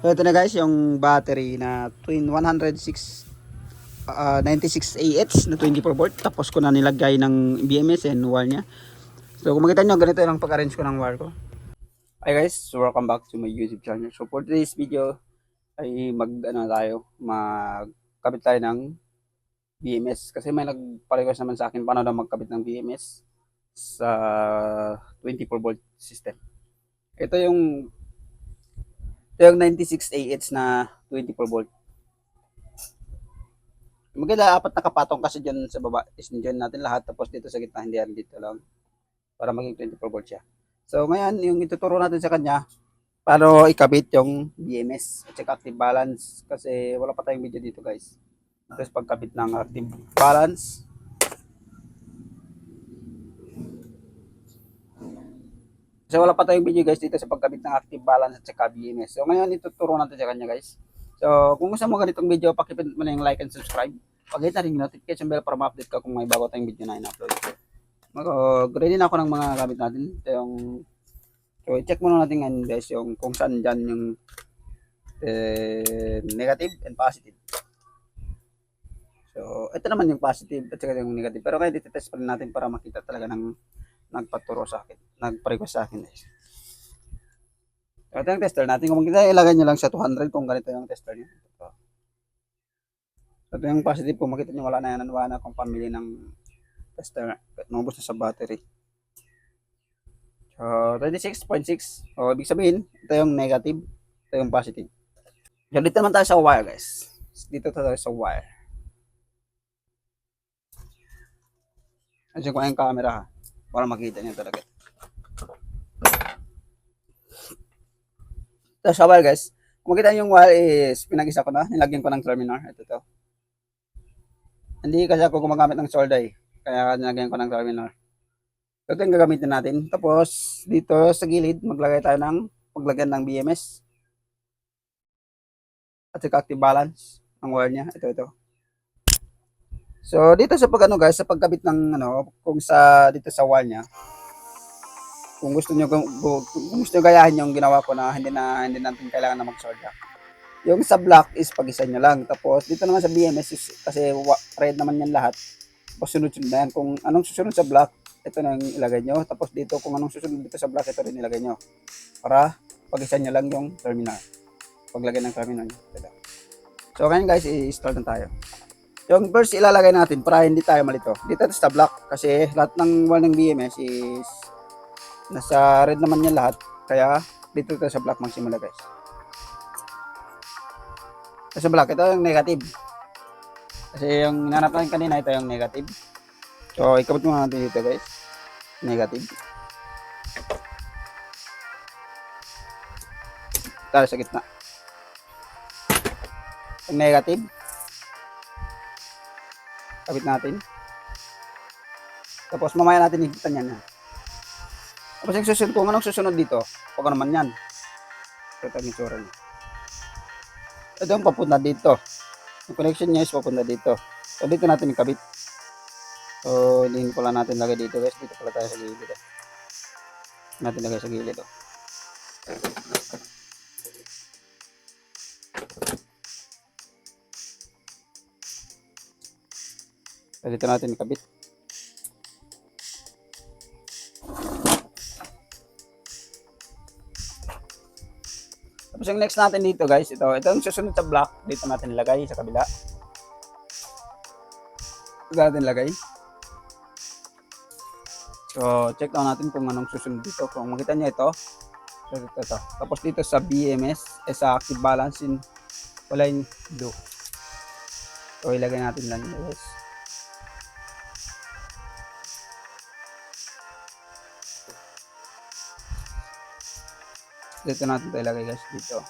Ito na guys yung battery na twin 106 uh, 96 AH na 24 volt tapos ko na nilagay ng BMS and wire niya. So kung makita nyo ganito yung pag-arrange ko ng wire ko. Hi guys, so welcome back to my YouTube channel. So for today's video ay mag ano tayo, magkabit tayo ng BMS kasi may nagpa-request naman sa akin paano daw magkabit ng BMS sa 24 volt system. Ito yung ito yung 96 AH na 24 volt. Maganda apat na kapatong kasi dyan sa baba is dyan natin lahat tapos dito sa gitna hindi yan dito lang para maging 24 volt siya. So ngayon yung ituturo natin sa kanya paano ikabit yung BMS at saka active balance kasi wala pa tayong video dito guys. Tapos pagkabit ng active balance Kasi wala pa tayong video guys dito sa pagkabit ng active balance at saka BMS. So ngayon ituturo natin sa kanya guys. So kung gusto mo ganitong video, pakipindot mo na yung like and subscribe. Pakita rin yung notification bell para ma-update ka kung may bago tayong video na in-upload. Mag uh, ready na ako ng mga gamit natin. Ito yung So i-check muna natin ngayon guys yung kung saan dyan yung eh, negative and positive. So ito naman yung positive at saka yung negative. Pero kaya test pa natin para makita talaga ng nagpaturo sa akin, nagpa-request sa akin guys. Ito yung tester natin. Kung makita, ilagay nyo lang sa 200 kung ganito yung tester nyo. Ito. Ito yung positive. Kung makita nyo, wala na yan. Wala na akong pamili ng tester. Nubos na sa battery. So, 26.6. So, ibig sabihin, ito yung negative. Ito yung positive. So, dito naman tayo sa wire, guys. Dito tayo sa wire. Kasi ko yung camera ha. Para makita niyo talaga. Ito sa guys. Kung makita niyo yung wire is pinag-isa ko na. Nilagyan ko ng terminal. Ito to. Hindi kasi ako gumagamit ng solda eh. Kaya nilagyan ko ng terminal. Ito yung gagamitin natin. Tapos, dito sa gilid, maglagay tayo ng paglagyan ng BMS. At saka active balance ang wire niya. Ito, ito. So, dito sa pag ano guys, sa pagkabit ng ano, kung sa dito sa wall niya, kung gusto niyo kung, gusto niyo gayahin yung ginawa ko na hindi na hindi natin kailangan na mag-solda. Yung sa block is pag-isa nyo lang. Tapos dito naman sa BMS is, kasi red naman yan lahat. Tapos sunod-sunod na yan. Kung anong susunod sa block, ito na yung ilagay nyo. Tapos dito, kung anong susunod dito sa block, ito rin ilagay nyo. Para pag-isa nyo lang yung terminal. Paglagay ng terminal nyo. So, ngayon guys, i-start na tayo. Yung first ilalagay natin para hindi tayo malito. Dito sa block kasi lahat ng wall ng BMS is nasa red naman yan lahat. Kaya dito tayo sa block magsimula guys. Sa block, ito yung negative. Kasi yung hinanap natin kanina, ito yung negative. So, ikabot muna natin dito guys. Negative. Tayo sa gitna. Negative. Kabit natin. Tapos mamaya natin higitan yan. ha. Tapos yung susunod, kung anong susunod dito, ka naman yan. Ito ang itsura niya. Ito yung papunta dito. Yung connection niya is papunta dito. So dito natin ikabit. So hindi pala natin lagay dito guys. Dito pala tayo sa gilid. oh. Natin lagay sa gilid. Oh. Dito natin ikabit. Tapos yung next natin dito guys, ito, ito yung susunod sa block, dito natin ilagay sa kabila. Dito natin ilagay. So, check down natin kung anong susunod dito. Kung makita niyo ito, so, ito, ito. Tapos dito sa BMS, eh, sa active balance, in, wala yung blue. So, ilagay natin lang guys. Dito natin ito ilagay guys dito.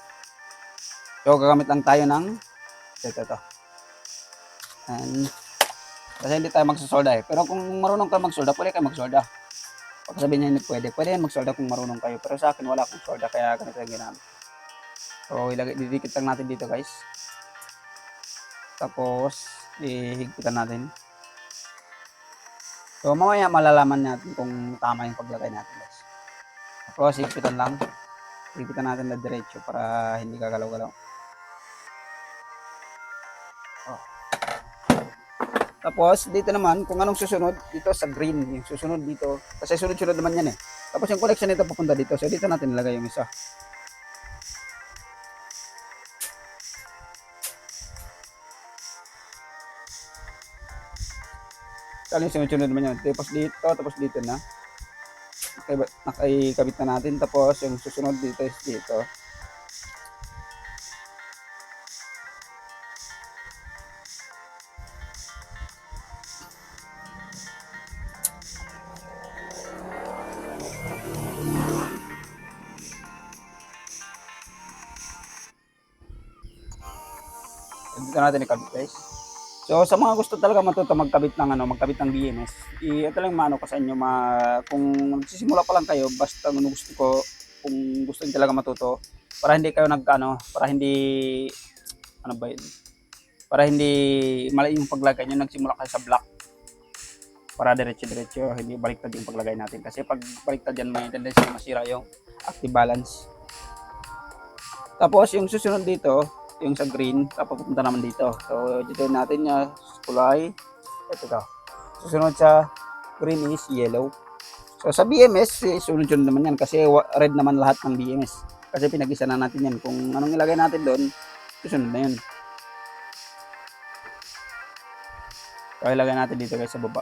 So gagamit lang tayo ng ito ito. And kasi hindi tayo magsasolda eh. Pero kung marunong ka magsolda, pwede ka magsolda. Pag sabihin niya hindi pwede, pwede yan magsolda kung marunong kayo. Pero sa akin wala akong solda kaya ganito yung ginamit. So ilagay, didikit lang natin dito guys. Tapos ihigpitan natin. So mamaya malalaman natin kung tama yung paglagay natin guys. Tapos higpitan lang. Ipitan natin na diretso para hindi kagalaw-galaw. Oh. Tapos, dito naman, kung anong susunod, dito sa green, yung susunod dito. Kasi sunod-sunod naman yan eh. Tapos yung connection nito papunta dito. So, dito natin ilagay yung isa. Kali sunod-sunod naman yan. Tapos dito, tapos dito na. Nakaikabit na natin. Tapos yung susunod dito is dito. Dito natin ikabit guys. So sa mga gusto talaga matuto magkabit ng ano, magkabit ng i ito lang maano ko sa inyo, ma kung nagsisimula pa lang kayo, basta ano gusto ko, kung gusto niyo talaga matuto, para hindi kayo nagkano, para hindi ano ba yun? Para hindi mali yung paglagay niyo, nagsimula kayo sa block. Para diretso-diretso, hindi baliktad yung paglagay natin. Kasi pag baliktad yan, may tendency masira yung active balance. Tapos yung susunod dito, yung sa green, papapunta naman dito. So, dito natin niya kulay. Ito ka. Susunod sa green is yellow. So, sa BMS, eh, sunod-sunod naman yan kasi red naman lahat ng BMS. Kasi pinag-isa na natin yan. Kung anong ilagay natin doon, susunod na yun. So, ilagay natin dito guys sa baba.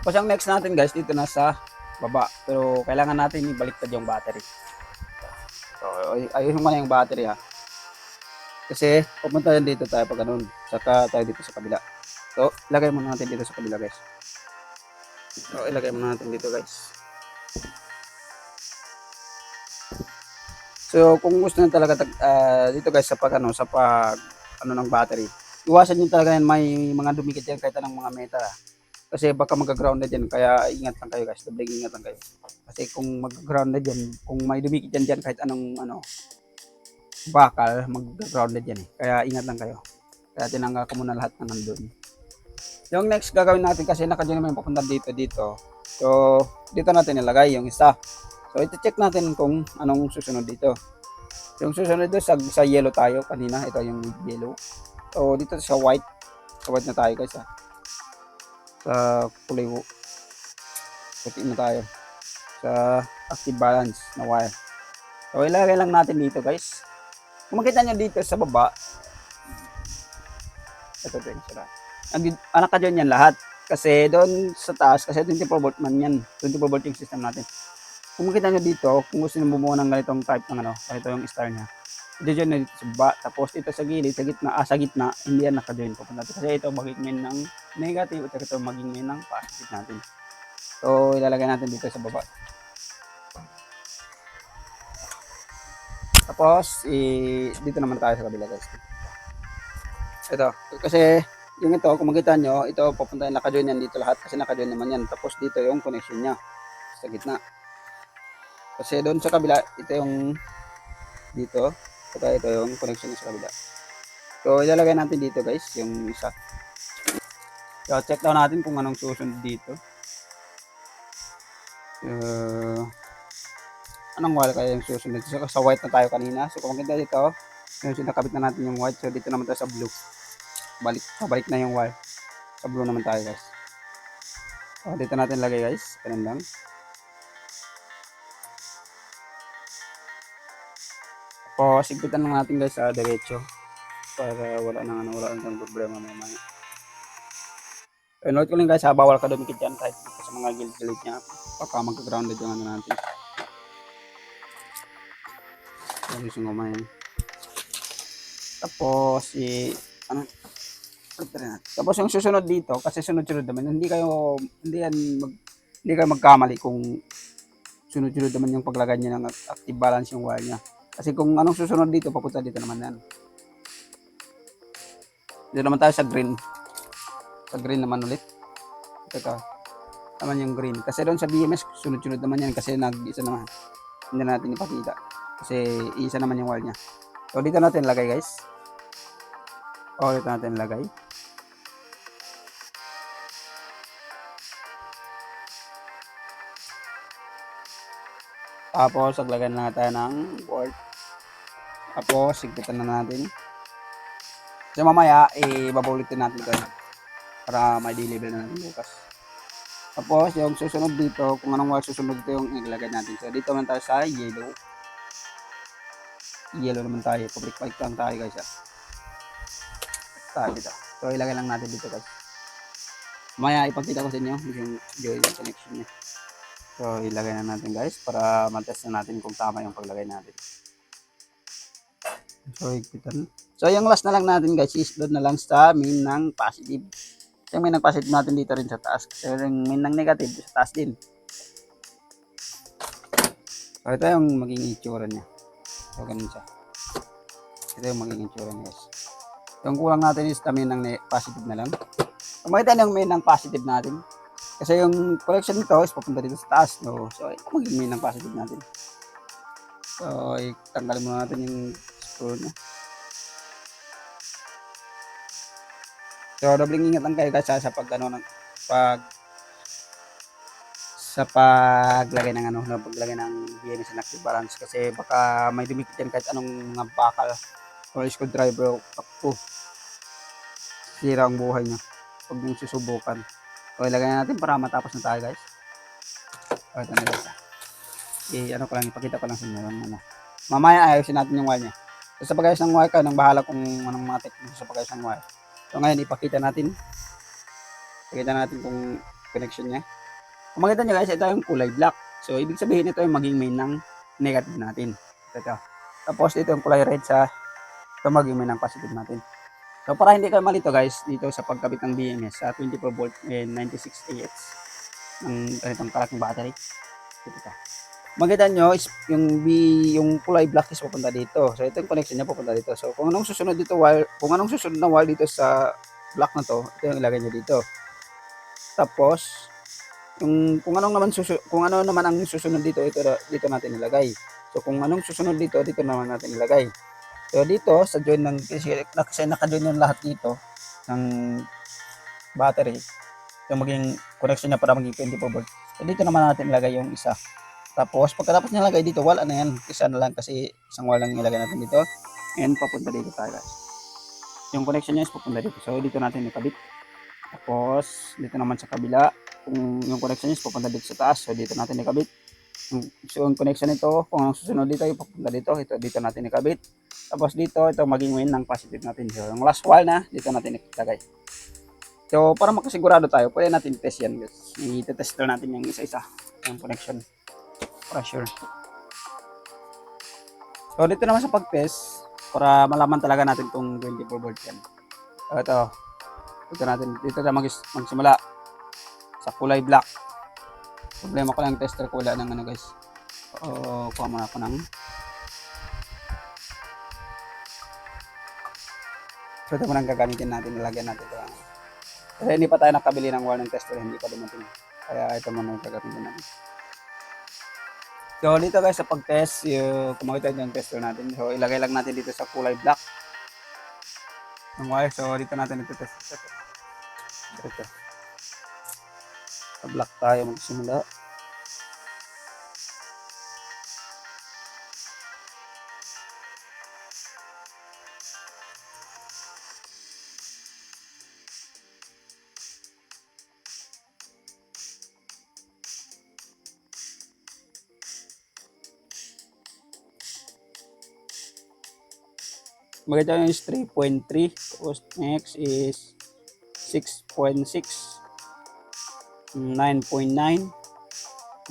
Tapos ang next natin guys, dito na sa baba. Pero kailangan natin ibaliktad yung battery. Ay- ayusin mo na yung battery ha. Kasi, pupunta yan dito tayo pag ganun. Saka tayo dito sa kabila. So, ilagay muna natin dito sa kabila guys. So, ilagay muna natin dito guys. So, kung gusto nyo talaga ah, dito guys sa pag ano, sa pag ano ng battery. Iwasan nyo talaga yan may mga dumikit yan kahit anong mga meta. Kasi baka mag-grounded yan kaya ingat lang kayo guys. Doble ingat lang kayo. Kasi kung mag-grounded yan, kung may dumikit yan dyan kahit anong ano bakal, mag-grounded yan eh. Kaya ingat lang kayo. Kaya tinanggal ko muna lahat ng nandun. Yung next gagawin natin kasi naka-dyan naman papunta dito dito. So, dito natin ilagay yung isa. So, ito check natin kung anong susunod dito. Yung susunod dito sa, sa yellow tayo kanina. Ito yung yellow. So, dito sa white. Sa white na tayo guys ha. Sa kulay puti na tayo. Sa active balance na wire. So, ilagay lang natin dito guys. Kung makita nyo dito sa baba, ito ito yung sira. Anak ka dyan yan lahat. Kasi doon sa taas, kasi 24 volt man yan. 24 volt yung system natin. Kung makita nyo dito, kung gusto nyo bumuo ng ganitong type ng ano, ito yung star niya. Dito dyan na dito sa baba. Tapos dito sa gilid, sa gitna, ah, sa gitna, hindi yan naka-join papunta. dito. Kasi ito magiging main ng negative at ito magiging main ng positive natin. So, ilalagay natin dito sa baba. Tapos, i- dito naman tayo sa kabila guys. Ito, kasi yung ito, kung makita nyo, ito papunta yung naka-join yan dito lahat kasi naka-join naman yan. Tapos dito yung connection niya sa gitna. Kasi doon sa kabila, ito yung dito. Saka ito yung connection sa kabila. So, ilalagay natin dito guys, yung isa. So, check down natin kung anong susunod dito. Uh, anong wire kaya yung susunod? So, sa white na tayo kanina. So, kung makita dito, yung sinakabit na natin yung white. So, dito naman tayo sa blue. Balik, pabalik na yung wire. Sa blue naman tayo guys. So, dito natin lagay guys. Ganun lang. O, sigpitan lang natin guys sa diretso. Para wala nang ano, wala nang problema may mga. Eh, note ko lang guys, ha, bawal ka dumikit dyan kahit sa mga gilid-gilid niya. Baka magka-grounded yung ano natin. Ko man yan. Tapos, i, ano, natin. Tapos yung susunod dito, kasi sunod-sunod naman, hindi kayo, hindi yan, mag, hindi kayo magkamali kung sunod-sunod naman yung paglagay niya ng active balance yung wire niya. Kasi kung anong susunod dito, papunta dito naman yan. Dito naman tayo sa green. Sa green naman ulit. Ito naman yung green. Kasi doon sa BMS, sunod-sunod naman yan kasi nag-isa naman. Hindi na natin ipakita. Kasi isa naman yung wire niya. So dito natin lagay guys. O dito natin lagay. Tapos, naglagay na tayo ng board. Tapos, sigpitan na natin. So, mamaya, ibabulitin natin ito. Para may deliver na natin bukas. Tapos, yung susunod dito, kung anong wire susunod dito yung ilagay natin. So, dito naman tayo sa yellow. Yellow naman tayo. Public pipe lang tayo guys. Ah. Tayo dito. So, ilagay lang natin dito guys. Maya, ipakita ko sa inyo yung joy connection niya. So, ilagay na natin guys para matest na natin kung tama yung paglagay natin. So, higpitan. So, yung last na lang natin guys is doon na lang sa main ng positive. Yung main ng positive natin dito rin sa taas. Kasi yung main ng negative sa taas din. So, ito yung magiging itsura niya. So, ganun siya. Ito yung magiging itsura niya guys. Yung kulang natin is kami ng positive na lang. Kung makita niyo yung main ng positive natin, kasi yung collection nito is papunta dito sa taas. No? So, ito magiging main ng positive natin. So, tanggalin muna natin yung screw niya. So, doubling ingat lang kayo guys sa pag ano, ng, pag sa paglagay ng ano, no, paglagay ng BMS and active balance kasi baka may dumikit yan kahit anong mga bakal o screwdriver o takpo. Sira ang buhay niya. Huwag mong susubukan. So, ilagay na natin para matapos na tayo guys. O, ito na guys. I, ano ko lang, ipakita ko lang sa inyo. yung Ano. Mamaya ayusin natin yung wire niya. So, sa pagayos ng wire ka, nang bahala kung anong mga technique sa pagayos ng wire. So, ngayon, ipakita natin. Ipakita natin kung connection niya. Kung makita nyo guys, ito yung kulay black. So, ibig sabihin ito yung maging main ng negative natin. Ito, ito. Tapos, ito yung kulay red sa ito maging main ng positive natin. So, para hindi kayo malito guys, dito sa pagkabit ng BMS sa 24 volt and 96 AH ng ganitong kalaking battery. Ito ito. Makita nyo is yung B, yung kulay black is pupunta dito. So, ito yung connection niya pupunta dito. So, kung anong susunod dito wire, kung anong susunod na wire dito sa black na to, ito yung ilagay nyo dito. Tapos, yung kung anong naman susu, kung ano naman ang susunod dito, ito dito natin ilagay. So, kung anong susunod dito, dito naman natin ilagay. So, dito sa join ng kasi, naka-join yung lahat dito ng battery. Yung maging connection niya para maging 24 volt. So, dito naman natin ilagay yung isa. Tapos, pagkatapos nilagay dito, wala na yan. Isa na lang kasi isang wala lang ilagay natin dito. And papunta dito tayo guys. Yung connection niya is papunta dito. So, dito natin ikabit. Tapos, dito naman sa kabila, kung yung connection niya is papunta dito sa taas. So, dito natin ikabit. So, yung connection nito, kung ang susunod dito, yung papunta dito. Ito, dito natin ikabit. Tapos dito, ito maging win ng positive natin. So, yung last wall na, dito natin ilagay. So, para makasigurado tayo, pwede natin test yan guys. I-test natin yung isa-isa. Yung connection. Pressure. So, dito naman sa pag-test, para malaman talaga natin kung 24 volt yan. So, ito. Dito natin, dito mag magsimula. Sa kulay black. Problema ko lang tester ko wala ng ano guys. O, kuha muna ako ng So, ito muna ang gagamitin natin. Nilagyan natin ito. Kasi hindi pa tayo nakabili ng warning tester. Hindi pa dumating. Kaya ito muna yung gagamitin natin. So, dito guys sa pag-test, yung kumakita yung tester natin. So, ilagay lang natin dito sa kulay black. Ng wire. So, dito natin ito test. Ito. Ito. Sa black tayo magsimula. Maganda yung is 3.3. Tapos next is 6.6. 9.9.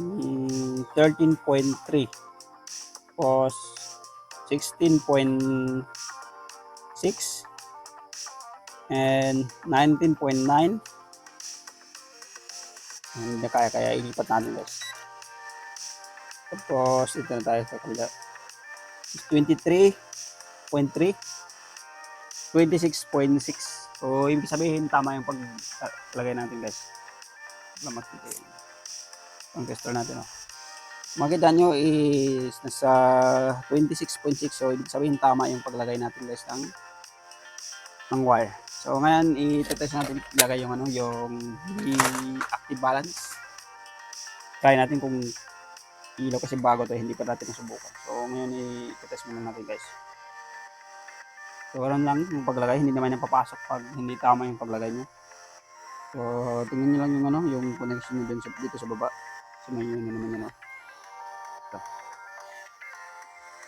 mm, 13.3. Tapos 16.6. And 19.9. Hindi kaya kaya ilipat natin guys. Tapos ito na tayo sa kabila. 23. 26.6. So, ibig sabihin, tama yung paglagay natin, guys. Lamat dito yung ang tester natin, oh. Makita nyo is nasa 26.6. So, ibig sabihin, tama yung paglagay natin, guys, ng, ng wire. So, ngayon, i-test natin ilagay yung, ano, yung active balance. Try natin kung ilaw kasi bago to, hindi pa natin nasubukan. So, ngayon i-test muna natin guys. So, lang yung paglagay, hindi naman yung papasok pag hindi tama yung paglagay nyo. So, tingnan nyo lang yung ano, yung connection nyo dito sa baba. So, may yun naman yun, ano. Ito.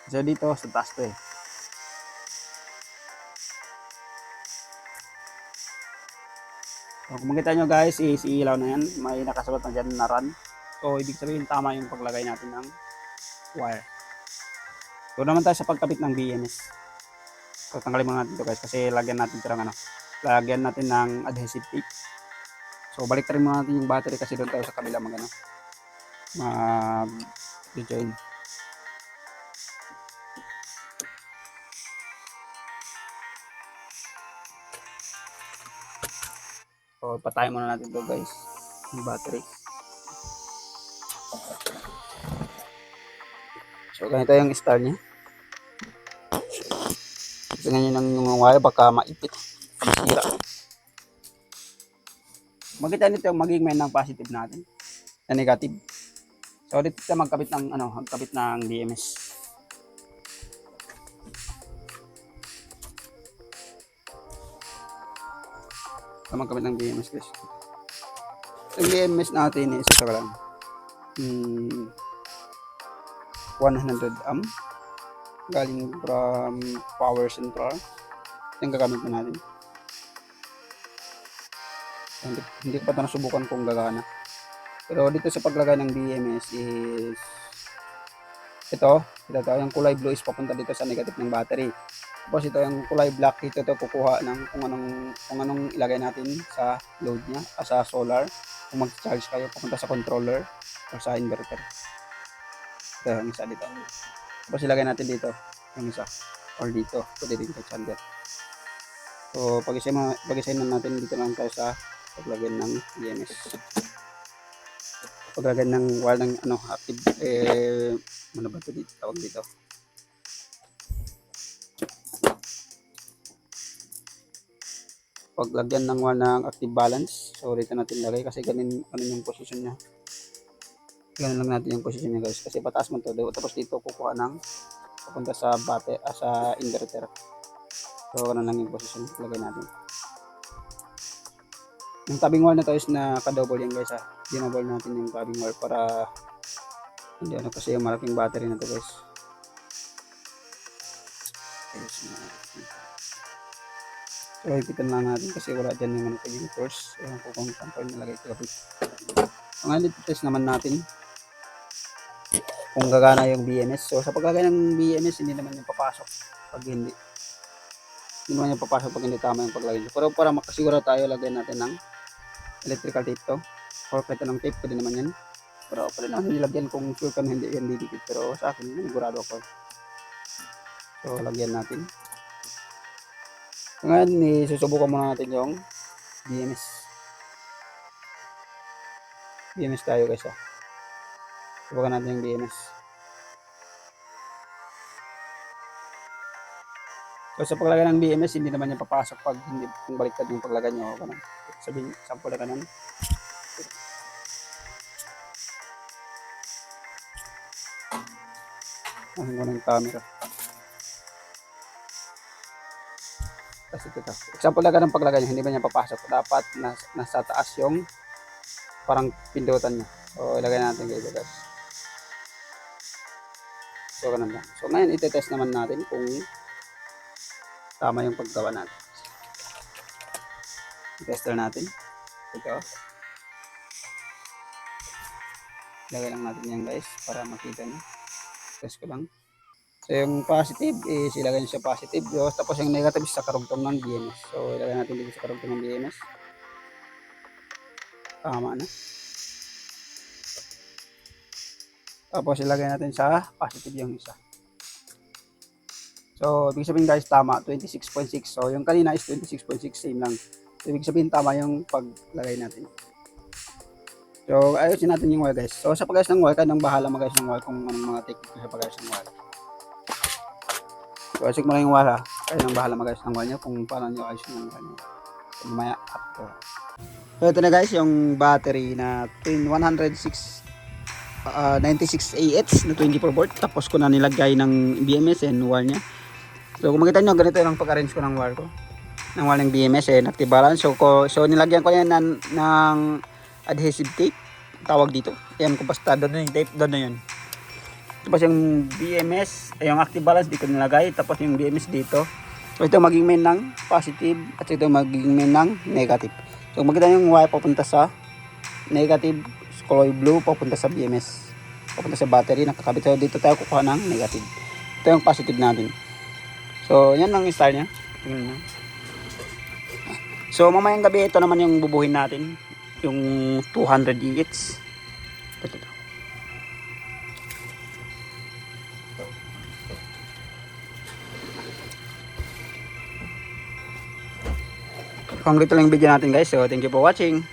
So, dito, sa taas to eh. So, kung makita nyo guys, is ilaw na yan. May nakasulat na dyan na run. So, ibig sabihin tama yung paglagay natin ng wire. So, naman tayo sa pagkapit ng BMS. So, tanggalin muna natin ito guys kasi lagyan natin ito ng ano. Lagyan natin ng adhesive tape. So, balik rin natin yung battery kasi doon tayo sa kabila mag ano. Mag join. So, patayin muna natin ito guys. Yung battery. So, ganito yung style niya. Kasi ganyan yung mga wire baka maipit. Masira. Makita nito maging may ng positive natin. Na negative. So, dito tayo magkabit ng, ano, magkabit ng DMS. Ito magkabit ng DMS guys. Yung DMS natin is ito lang. Hmm, 100 amp galing from power central yung gagamit na natin hindi, hindi ko pa nasubukan kung gagana pero dito sa paglagay ng BMS is ito, ito to, yung kulay blue is papunta dito sa negative ng battery tapos ito yung kulay black dito to kukuha ng kung anong kung anong ilagay natin sa load niya ah, sa solar kung mag-charge kayo papunta sa controller o sa inverter ito yung isa dito. Tapos ilagay natin dito yung isa. Or dito. Pwede din sa charger. So, pag-isay, pag-isay na natin dito lang tayo sa paglagay ng EMS. Paglagay ng wire ng ano, active, eh, ano ba ito dito? Tawag dito. Paglagyan ng wire ng active balance. So, dito natin lagay kasi ganun, ganun yung position niya ganun lang natin yung position niya guys kasi pataas mo to tapos dito kukuha ng papunta sa bate ah, sa inverter so ganun lang yung position lagay natin yung tabing wire na to is naka-double yan guys ha dinouble natin yung tabing wire para hindi ano kasi yung malaking battery na to guys so ipitan lang natin kasi wala dyan yung ano yung force ewan ko kung saan ko yung nalagay ito so ngayon test naman natin kung gagana yung BMS. So sa paggagana ng BMS, hindi naman yung papasok pag hindi. Hindi naman yung papasok pag hindi tama yung paglagay. Pero para makasiguro tayo, lagyan natin ng electrical tape to. Or kahit anong tape, pwede naman yan. Pero pwede naman nilagyan kung sure ka na hindi yan didikit. Pero sa akin, sigurado ako. So lagyan natin. So, ngayon, isusubukan muna natin yung BMS. BMS tayo guys ah. Subukan natin yung BMS. So sa paglagay ng BMS, hindi naman yung papasok pag hindi kung baliktad yung paglagay nyo. Ganun. Sabihin, sample na ganun. Ang mo ng camera. Tapos ito to. Example na ganun paglagay nyo, hindi ba niya papasok. Dapat nas, nasa taas yung parang pindutan niya. So ilagay natin dito guys. So, ganun lang. So, ngayon, itetest naman natin kung tama yung paggawa natin. Tester natin. Ito. Lagay lang natin yan guys para makita nyo. Test ko lang. So, yung positive is ilagay nyo sa positive. Yo, tapos yung negative sa karugtong ng BMS. So, ilagay natin dito sa karugtong ng BMS. Tama na. Tapos ilagay natin sa positive yung isa. So, ibig sabihin guys, tama, 26.6. So, yung kanina is 26.6, same lang. Ibig sabihin tama yung paglagay natin. So, ayusin natin yung wire guys. So, sa pag-ayos ng wire, kayo nang bahala mag-ayos ng wire kung anong mga technique sa pag-ayos ng wire. So, ayusin mo lang yung wire ha. Kayo nang bahala mag-ayos ng wire nyo kung paano nyo ayusin yung wire nyo. Mamaya up ko. So, ito na guys, yung battery na 106 ah, 96 AH na 24 volt. Tapos ko na nilagay ng BMS and wire niya. So kung makita nyo, ganito yung pag-arrange ko ng wire ko. Ng wire ng BMS active balance. So, ko, so nilagyan ko yan ng, ng adhesive tape. Tawag dito. Yan kung basta doon yung tape, doon na yun. Tapos yung BMS, ay yung active balance dito nilagay. Tapos yung BMS dito. So ito maging main ng positive at ito maging main ng negative. So nyo yung wire papunta sa negative color blue papunta sa BMS. Papunta sa battery nakakabit. So dito tayo kukuha ng negative. Ito yung positive natin. So yan ang style niya. Tingnan nyo. So mamayang gabi ito naman yung bubuhin natin. Yung 200 EH. Hanggang ito lang yung video natin guys. So thank you for watching.